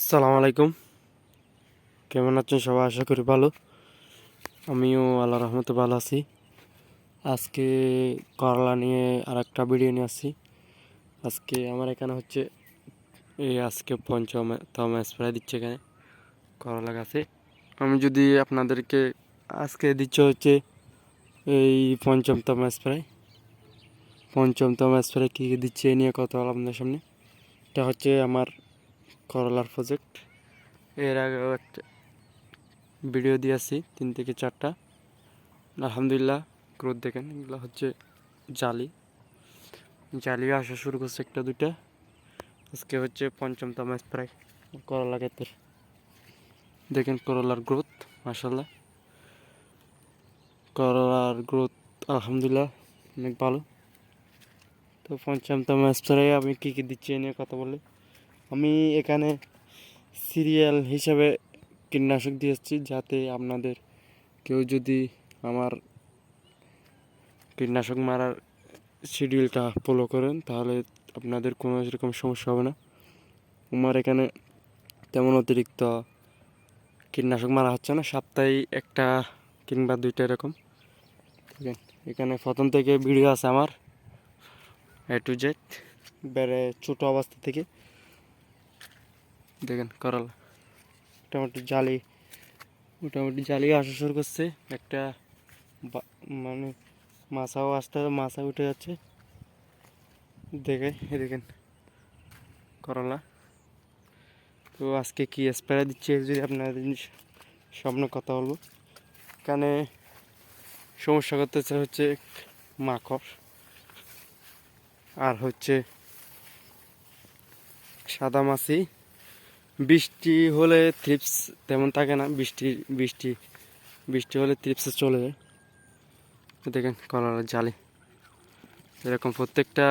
আসসালামু আলাইকুম। কেমন আছেন সবাই? আশা করি ভালো। আমিও আল্লাহ রহমতে ভালো আছি। আজকে করলা নিয়ে আর একটা ভিডিও নিয়ে আসছি। আজকে আমার এখানে হচ্ছে এই আজকে পঞ্চম স্প্রে দিচ্ছে এখানে করলা গাছে। আমি যদি আপনাদেরকে আজকে দিচ্ছে হচ্ছে এই পঞ্চমতম স্প্রে পঞ্চমতম স্প্রে কী কী দিচ্ছে নিয়ে কথা বলা আপনাদের সামনে। এটা হচ্ছে আমার করলার প্রজেক্ট এর আগেও একটা ভিডিও দিয়েছি, তিন থেকে চারটা। আলহামদুলিল্লাহ গ্রোথ দেখেন, এগুলো হচ্ছে জালি। জালিও আসা শুরু করছে একটা, দুইটা। আজকে হচ্ছে পঞ্চমতম স্প্রে করলা ক্ষেতের। দেখেন করলার গ্রোথ মাসাল্লাহ করলার গ্রোথ আলহামদুলিল্লাহ, অনেক ভালো। তো পঞ্চমতম স্প্রে আমি কী কী দিচ্ছি এ নিয়ে কথা বলি। আমি এখানে সিরিয়াল হিসাবে কীটনাশক দিয়েছি যাতে আপনাদের কেউ যদি আমার কীটনাশক মারার শিডিউলটা ফলো করেন, তাহলে আপনাদের কোনো সেরকম সমস্যা হবে না। আমার এখানে তেমন অতিরিক্ত কীটনাশক মারা হচ্ছে না, সপ্তাহে একটা কিংবা দুইটা এরকম। এখানে প্রথম থেকে ভিডিও আছে আমার এ টু জেড বেড়ে ছোটো অবস্থা থেকে। দেখেন করলা। মোটামুটি জালি। মোটামুটি জালি আসা শুরু করছে। একটা মানে মাছাও আসতে মাছা উঠে যাচ্ছে। দেখে দেখেন করলা। তো আজকে কি স্প্রে দিচ্ছে যদি আপনাদের সামনে কথা বলব। এখানে সমস্যা করতেছে হচ্ছে মাকড় আর হচ্ছে সাদা মাছি। বৃষ্টি হলে থ্রিপস তেমন থাকে না, বৃষ্টি বৃষ্টি বৃষ্টি হলে থ্রিপসে চলে যায়। দেখেন কলার জালি। এরকম প্রত্যেকটা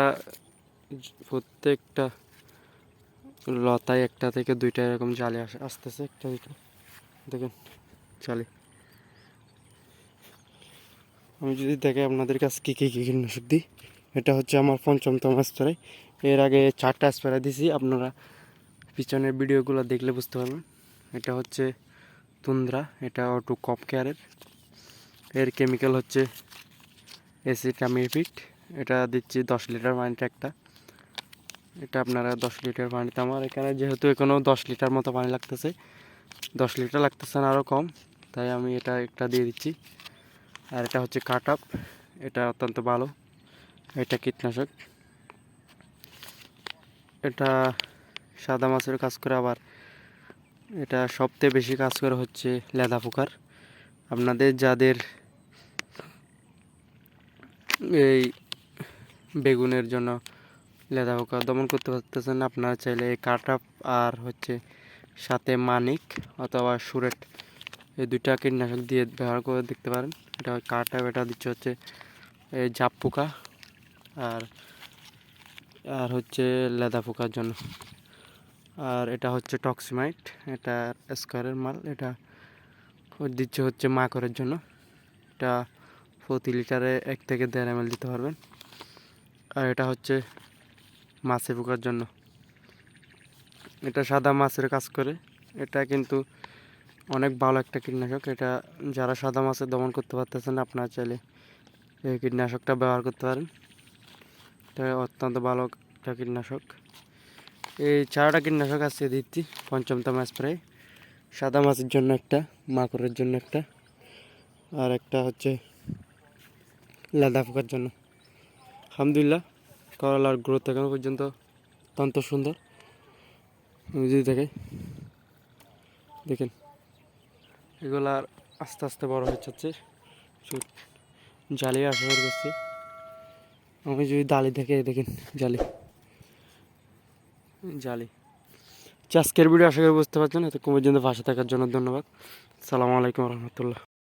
প্রত্যেকটা লতায় একটা থেকে দুইটা এরকম জালে জালি আসতেছে একটা দুইটা। দেখেন জালি। আমি যদি দেখে আপনাদের কাছে কী কী কী কীটনাশক দিই, এটা হচ্ছে আমার পঞ্চমতম স্প্রে এর আগে চারটা স্প্রে দিছি, আপনারা পিছনের ভিডিওগুলো দেখলে বুঝতে পারবেন। এটা হচ্ছে তুন্দ্রা, এটা অটো কপ কেয়ারের এর। কেমিক্যাল হচ্ছে এসিটামিপিট এটা দিচ্ছি দশ লিটার পানিতে একটা। এটা আপনারা দশ লিটার পানিতে আমার এখানে যেহেতু এখনও দশ লিটার মতো পানি লাগতেছে, দশ লিটার লাগতেছে না আরও কম, তাই আমি এটা একটা দিয়ে দিচ্ছি। আর এটা হচ্ছে কাট আপ এটা অত্যন্ত ভালো, এটা কীটনাশক। এটা সাদা মাছের কাজ করে আবার এটা সবথেকে বেশি কাজ করে হচ্ছে লেদা পোকার। আপনাদের যাদের এই বেগুনের জন্য লেদা পোকা দমন করতে পারতেছেন আপনারা চাইলে এই কাটাপ আর হচ্ছে সাথে মানিক অথবা সুরেট এই দুইটা কীটনাশক দিয়ে ব্যবহার করে দেখতে পারেন। এটা কাটাপ এটা দিচ্ছে হচ্ছে এই জাপ পোকা আর আর হচ্ছে লেদা পোকার জন্য। আর এটা হচ্ছে টক্সিমাইট, এটা স্কোয়ারের মাল, এটা দিচ্ছে হচ্ছে মাকড়ের জন্য। এটা প্রতি লিটারে এক থেকে দেড় এম দিতে পারবেন। আর এটা হচ্ছে মাছে পোকার জন্য। এটা সাদা মাছের কাজ করে। এটা কিন্তু অনেক ভালো একটা কীটনাশক। এটা যারা সাদা মাছের দমন করতে পারতেছেন, আপনারা চাইলে এই কীটনাশকটা ব্যবহার করতে পারেন। এটা অত্যন্ত ভালো একটা কীটনাশক। এই চারাটা কীটনাশক আছে দিচ্ছি, পঞ্চমতম স্প্রে সাদা মাছের জন্য একটা, মাকড়ের জন্য একটা, আর একটা হচ্ছে লাদা পোকার জন্য। আলহামদুলিল্লাহ, করলার গ্রোথ এখনও পর্যন্ত অত্যন্ত সুন্দর। যদি দেখে দেখেন এগুলার আস্তে আস্তে বড় হয়ে যাচ্ছে। জালি আসা করছে। আমি যদি দালি দেখে দেখেন, জালি। জালি। আজকের ভিডিও আশা করি বুঝতে পারছেন। এত জন্য ভাষা থাকার জন্য ধন্যবাদ। সালামু আলাইকুম রহমতুল্লাহ।